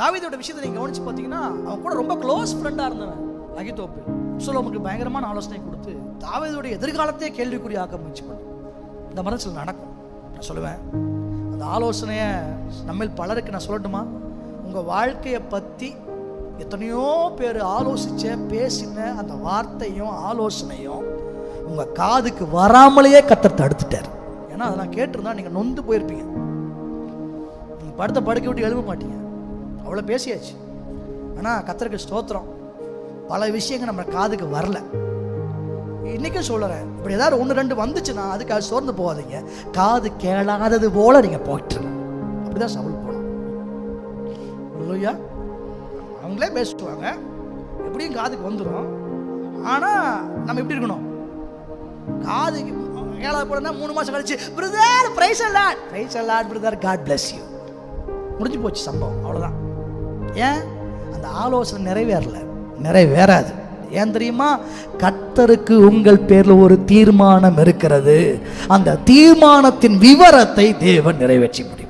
தாவிதோட விஷயத்தை நீங்க கவனிச்சு பார்த்தீங்கன்னா அவன் கூட ரொம்ப க்ளோஸ் ஃப்ரெண்டாக இருந்தவன் அகிதோப்பு சுலோமுக்கு பயங்கரமான ஆலோசனை கொடுத்து தாவீதோட எதிர்காலத்தையே கேள்விக்குறி ஆக்க முயற்சி பண்ணு. இந்த மனசில் நடக்கும். நான் சொல்லுவேன். அந்த ஆலோசனையை நம்ம பலருக்கு நான் சொல்லட்டுமா? உங்கள் வாழ்க்கையை பற்றி எத்தனையோ பேர் ஆலோசித்த பேசின அந்த வார்த்தையும் ஆலோசனையும் உங்கள் காதுக்கு வராமலேயே கத்தர் தடுத்துட்டார். ஏன்னா அதை நான் கேட்டிருந்தா நீங்கள் நொந்து போயிருப்பீங்க. நீங்கள் படுத்த படுக்க விட்டு எழுப்ப மாட்டீங்க. அவ்வளோ பேசியாச்சு. ஆனால் கத்தருக்கு ஸ்தோத்திரம். பல விஷயங்கள் நம்ம காதுக்கு வரல. இன்றைக்கும் சொல்லுறேன் இப்படி ஏதாவது ஒன்று ரெண்டு வந்துச்சுன்னா அதுக்காக சோர்ந்து போகாதீங்க. காது கேளாதது போல நீங்கள் போயிட்டுருங்க. அப்படிதான் சவுல் போனோம் இல்லையா அவங்களே பேசுவாங்க. எப்படியும் காதுக்கு வந்துடும் ஆனால் நம்ம எப்படி இருக்கணும்? காதுக்கு கேளாத போலன்னா மூணு மாதம் கழிச்சு brother prize allot prize allot brother god bless you முடிஞ்சு போச்சு சம்பவம். அவ்வளோதான் ஏன்? அந்த ஆலோசனை நிறைவேறல. நிறைவேறாது. ஏன் தெரியுமா? கத்தருக்கு உங்கள் பேர்ல ஒரு தீர்மானம் இருக்கிறது. அந்த தீர்மானத்தின் விவரத்தை தேவன் நிறைவேற்றி முடியும்